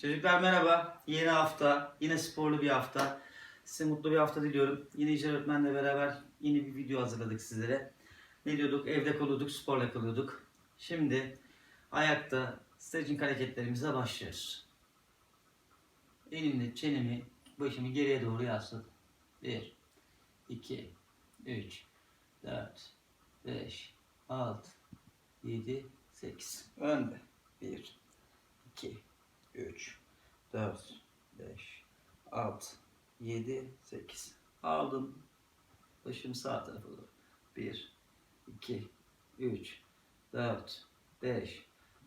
Çocuklar merhaba. Yeni hafta, yine sporlu bir hafta. Size mutlu bir hafta diliyorum. Yine İcra öğretmenle beraber yeni bir video hazırladık sizlere. Ne diyorduk? Evde kalıyorduk, sporla kalıyorduk. Şimdi ayakta stretching hareketlerimize başlıyoruz. Elimle çenemi, başımı geriye doğru yasladım. 1, 2, 3, 4, 5, 6, 7, 8. Önde. 1, 2, 3, 4, 5, 6, 7, 8. Aldım. Başım sağ tarafa doğru. 1, 2, 3, 4, 5,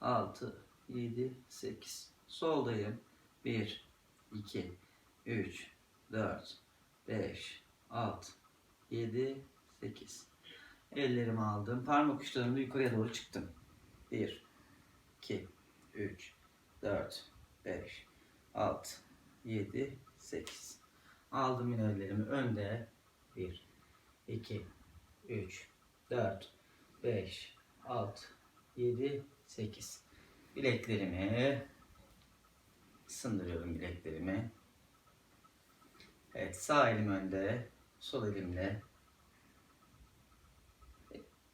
6, 7, 8. Soldayım. 1, 2, 3, 4, 5, 6, 7, 8. Ellerimi aldım. Parmak uçlarımla yukarıya doğru çıktım. 1, 2, 3, 4, 5, 6, 7, 8. Aldım yine önde. 1, 2, 3, 4, 5, 6, 7, 8. Bileklerimi sındırıyorum bileklerimi. Evet sağ elim önde. Sol elimle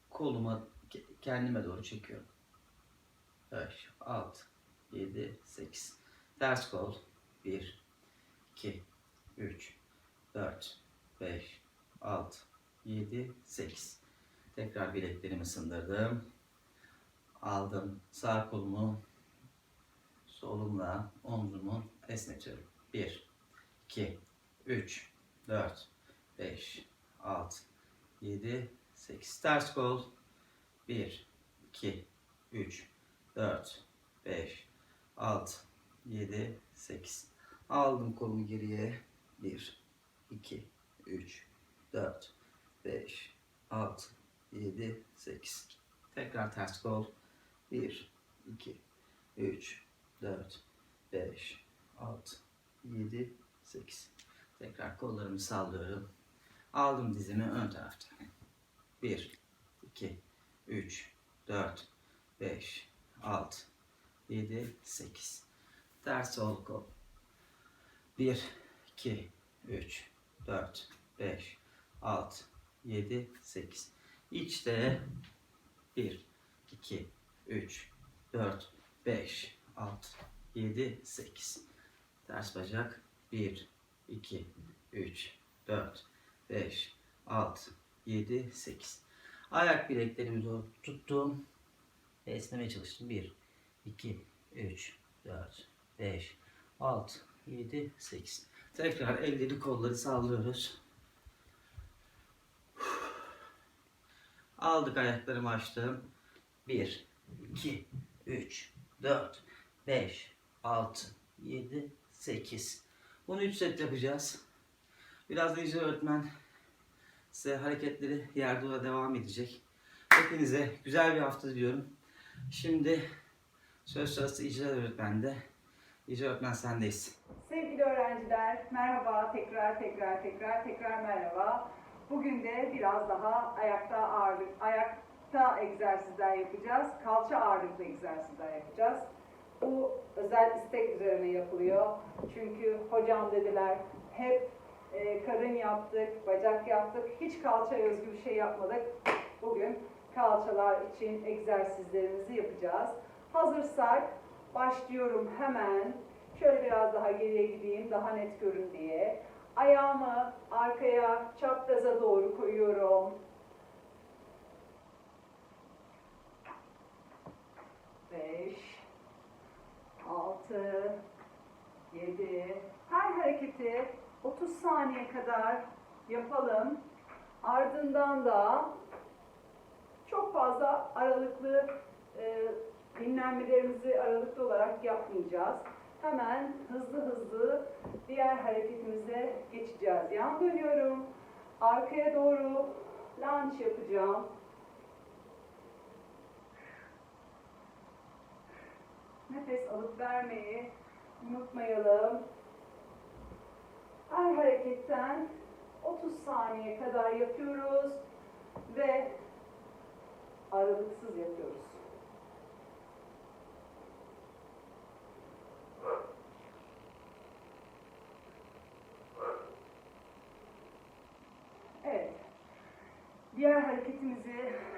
koluma ke- kendime doğru çekiyorum. 5, 6, 7, 8. Ters kol. 1, 2, 3, 4, 5, 6, 7, 8. Tekrar bileklerimi sındırdım. Aldım sağ kolumu solumla omzumu esnetiyorum. 1, 2, 3, 4, 5, 6, 7, 8. Ters kol. 1, 2, 3, 4, 5, 6, 7, 8. Aldım kolumu geriye. 1, 2, 3, 4, 5, 6, 7, 8. Tekrar ters kol. 1, 2, 3, 4, 5, 6, 7, 8. Tekrar kollarımı sallıyorum. Aldım dizimi ön tarafta. 1, 2, 3, 4, 5, 6, 7, 8. Ters sol kol. 1, 2, 3, 4, 5, 6, 7, 8. İçte 1, 2, 3, 4, 5, 6, 7, 8. Ters bacak. 1, 2, 3, 4, 5, 6, 7, 8. Ayak bileklerimi tuttum. Ve esnemeye çalıştım. 1, 2, 3, 4, 5, 6, 7, 8. Tekrar elleri kolları sallıyoruz. Aldık ayaklarımı açtım. 1, 2, 3, 4, 5, 6, 7, 8. Bunu 3 set yapacağız. Biraz da icra öğretmen size hareketleri yerde devam edecek. Hepinize güzel bir hafta diliyorum. Şimdi söz sırası icra öğretmende. İcra öğretmen sendeyiz. Sevgili öğrenciler, merhaba, tekrar tekrar tekrar tekrar merhaba. Bugün de biraz daha ayakta ağırlık, ayakta egzersizler yapacağız. Kalça ağırlıklı egzersizler yapacağız. Bu özel istek üzerine yapılıyor. Çünkü hocam dediler hep e, karın yaptık, bacak yaptık, hiç kalçaya özgü bir şey yapmadık. Bugün kalçalar için egzersizlerimizi yapacağız. Hazırsak başlıyorum hemen. Şöyle biraz daha geriye gideyim, daha net görün diye. Ayağımı arkaya, çapraza doğru koyuyorum. Beş, altı, yedi. Her hareketi 30 saniye kadar yapalım. Ardından da çok fazla aralıklı e, dinlenmelerimizi aralıklı olarak yapmayacağız. Hemen hızlı hızlı diğer hareketimize geçeceğiz. Yan dönüyorum. Arkaya doğru lunge yapacağım. Nefes alıp vermeyi unutmayalım. Her hareketten 30 saniye kadar yapıyoruz ve aralıksız yapıyoruz.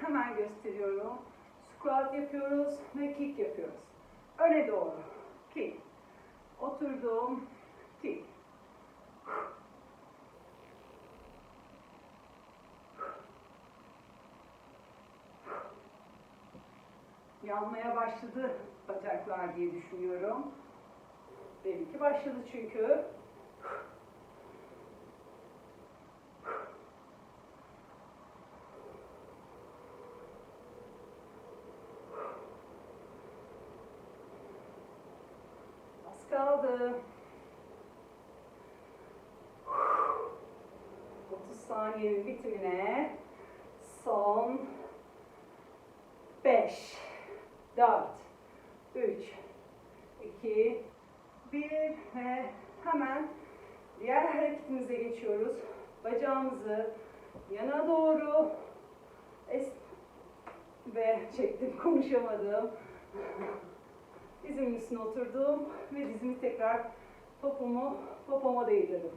Hemen gösteriyorum. Squat yapıyoruz ve kick yapıyoruz. Öne doğru. Kick. Oturdum. Kick. Yanmaya başladı bacaklar diye düşünüyorum. Benimki başladı çünkü. Az kaldı. 30 saniyenin bitimine son 5 4 3 2 1 ve hemen diğer hareketimize geçiyoruz. Bacağımızı yana doğru es ve çektim konuşamadım. Dizimin üstüne oturdum ve dizimi tekrar topumu popoma değdirdim.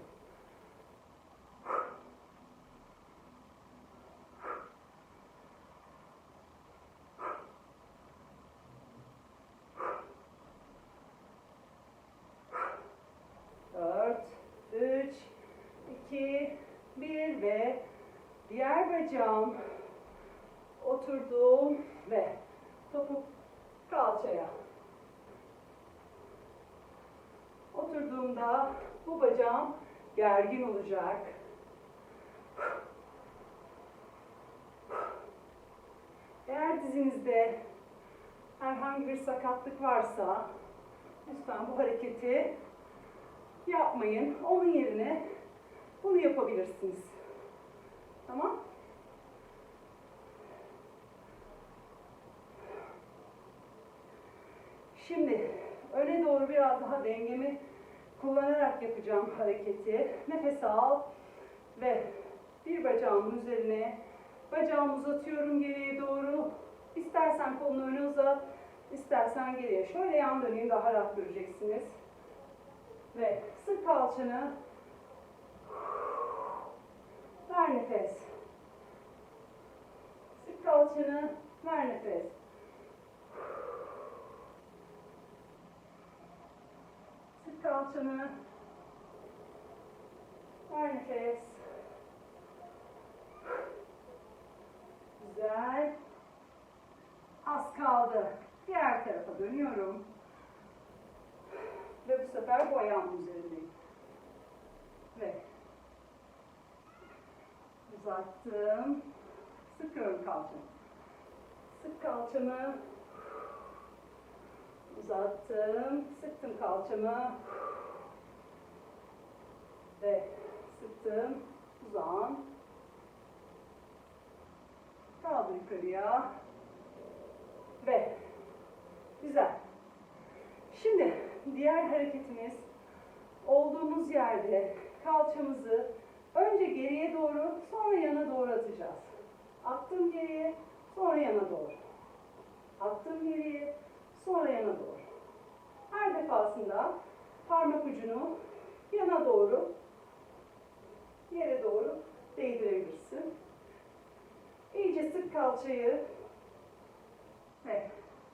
Dört, üç, iki, bir ve diğer bacağım oturdum ve topuk Oturduğumda bu bacağım gergin olacak. Eğer dizinizde herhangi bir sakatlık varsa lütfen bu hareketi yapmayın. Onun yerine bunu yapabilirsiniz. Tamam? Şimdi öne doğru biraz daha dengemi kullanarak yapacağım hareketi. Nefes al ve bir bacağımın üzerine bacağımı uzatıyorum geriye doğru. İstersen kolunu öne uzat, istersen geriye. Şöyle yan döneyim daha rahat göreceksiniz. Ve sık kalçanı. Ver nefes. Sık kalçanı. Ver nefes. Kalçanı. Ver nefes. Güzel. Az kaldı. Diğer tarafa dönüyorum. Ve bu sefer bu ayağımın üzerindeyim. Ve uzattım. Sıkıyorum kalçamı. Sık kalçamı. Uzattım. Sıktım kalçamı. Ve sıktım. Uzan. Kaldır yukarıya. Ve güzel. Şimdi diğer hareketimiz olduğumuz yerde kalçamızı önce geriye doğru sonra yana doğru atacağız. Attım geriye sonra yana doğru. Attım geriye sonra yana doğru. Her defasında parmak ucunu yana doğru yere doğru değdirebilirsin. İyice sık kalçayı ve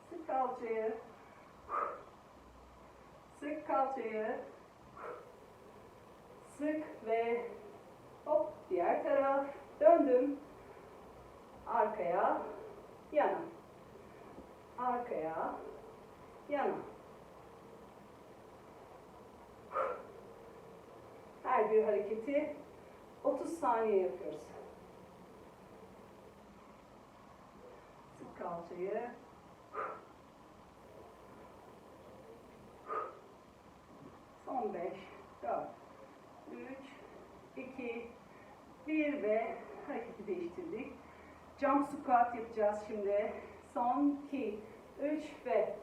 sık kalçayı Sık kalçayı. Sık ve hop diğer taraf. Döndüm. Arkaya, yana. Arkaya, yana. Her bir hareketi 30 saniye yapıyoruz. Sık kalçayı. Son 5, 4, 3, 2, 1 ve hareketi değiştirdik. Jump squat yapacağız şimdi. Son 2, 3 ve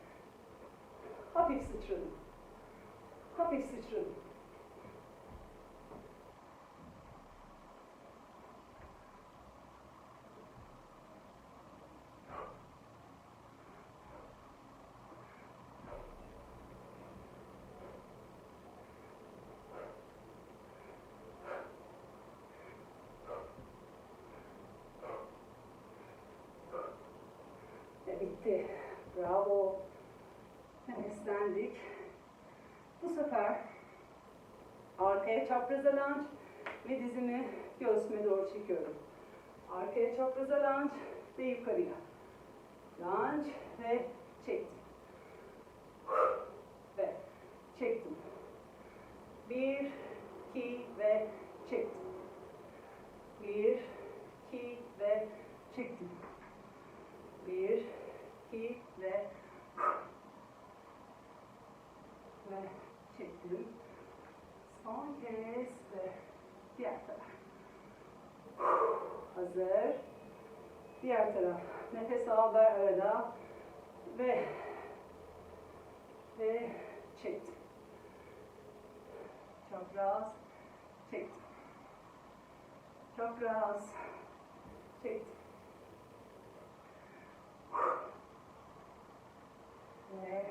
hafif sıçradım. Hafif sıçradım. Nefeslendik. Bu sefer arkaya çapraza lunge ve dizimi göğsüme doğru çekiyorum. Arkaya çapraza lunge ve yukarıya. Lunge ve çektim. Ve çektim. Bir, iki ve çektim. Bir, iki ve çektim. Bir, iki ve ve çektim. Son kez ve diğer taraf. Hazır. Diğer taraf. Nefes al ver arada ve ve çektim. Çapraz çektim. Çapraz çektim. Ve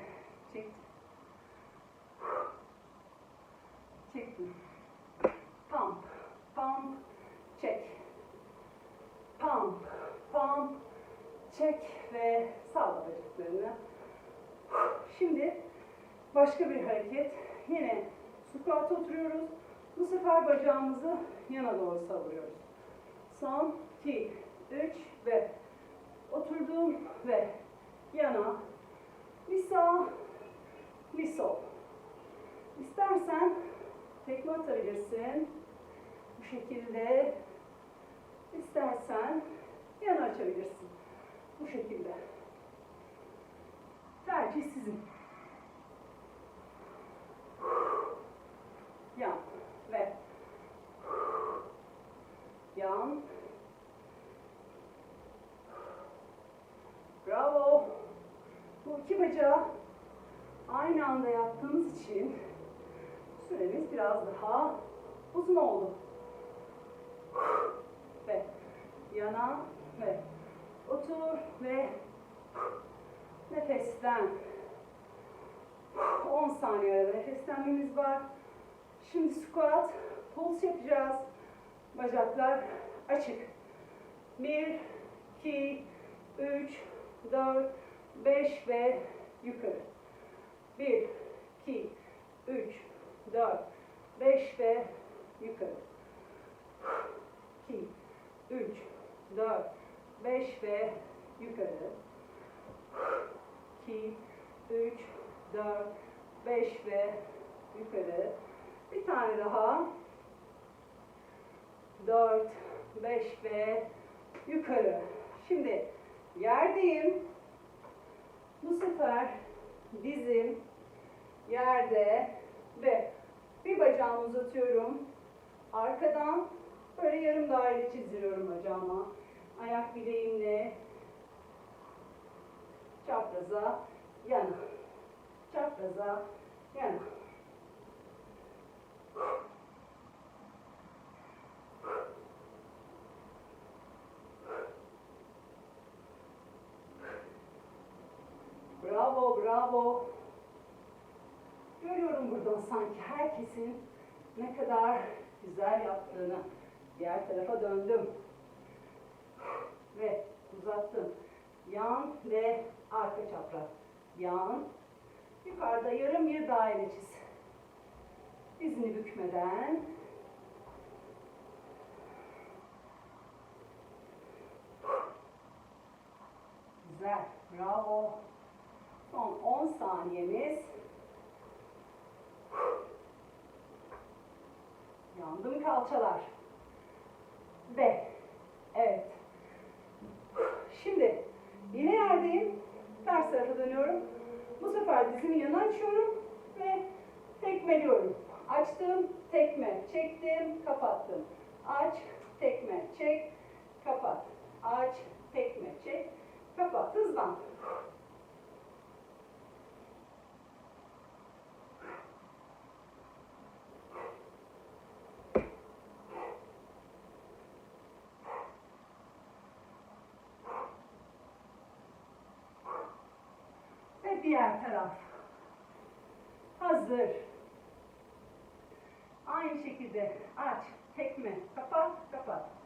çektim. Pump, pump, çek. Pump, pump, çek ve sağla bacaklarını. Şimdi başka bir hareket. Yine squat oturuyoruz. Bu sefer bacağımızı yana doğru savuruyoruz. Son 2, 3 ve oturdum ve yana bir sağ bir sol. İstersen tekme atabilirsin. Bu şekilde. İstersen yana açabilirsin. Bu şekilde. Tercih sizin. Yan ve yan. Bravo. Bu iki bacağı aynı anda yaptığımız için süremiz biraz daha uzun oldu. Ve yana ve otur ve nefeslen. 10 saniye nefeslenmemiz var. Şimdi squat, pulse yapacağız. Bacaklar açık. 1, 2, 3, 4, 5 ve yukarı. 1, 2, 3, 4, 5 ve yukarı. 2, 3, 4, 5 ve yukarı. 2, 3, 4, 5 ve yukarı. Bir tane daha. 4, 5 ve yukarı. Şimdi yerdeyim. Bu sefer dizim yerde ve bir bacağımı uzatıyorum. Arkadan böyle yarım daire çizdiriyorum bacağıma. Ayak bileğimle çapraza yana. Çapraza yana. Bravo, bravo. Görüyorum buradan sanki herkesin ne kadar güzel yaptığını. Diğer tarafa döndüm. Ve uzattım. Yan ve arka çapraz. Yan. Yukarıda yarım bir daire çiz. Dizini bükmeden. Güzel. Bravo. Son 10 saniyemiz. Yandım kalçalar. Ve evet. Şimdi yine yerdeyim. Ters tarafa dönüyorum. Bu sefer dizimi yana açıyorum ve tekmeliyorum. Açtım, tekme, çektim, kapattım. Aç, tekme, çek, kapat. Aç, tekme, çek, kapat. Hızlan. Ve diğer taraf. Hazır. Aynı şekilde aç, tekme, kapat, kapat.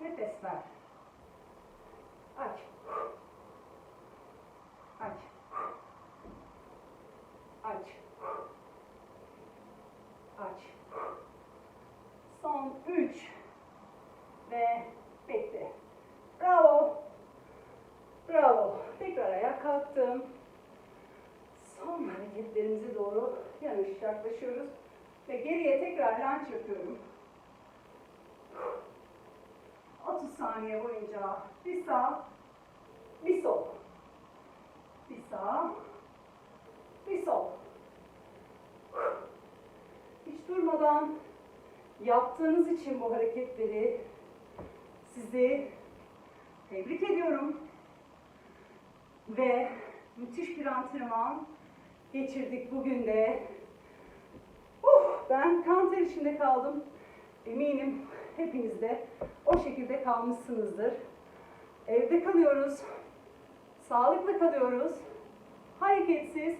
Nefes ver. Aç. Aç. Aç. Aç. Son üç. Ve bekle. Bravo. Bravo. Tekrar ayağa kalktım. Son hareketlerimize doğru yanlış yaklaşıyoruz. Ve geriye tekrar lunge yapıyorum. 30 saniye boyunca bir sağ, bir sol. Bir sağ, bir sol. Hiç durmadan yaptığınız için bu hareketleri sizi tebrik ediyorum. Ve müthiş bir antrenman geçirdik bugün de. Uh, ben kan ter içinde kaldım. Eminim hepiniz de o şekilde kalmışsınızdır. Evde kalıyoruz. Sağlıklı kalıyoruz. Hareketsiz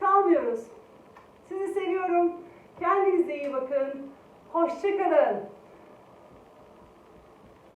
kalmıyoruz. Sizi seviyorum. Kendinize iyi bakın. Hoşçakalın.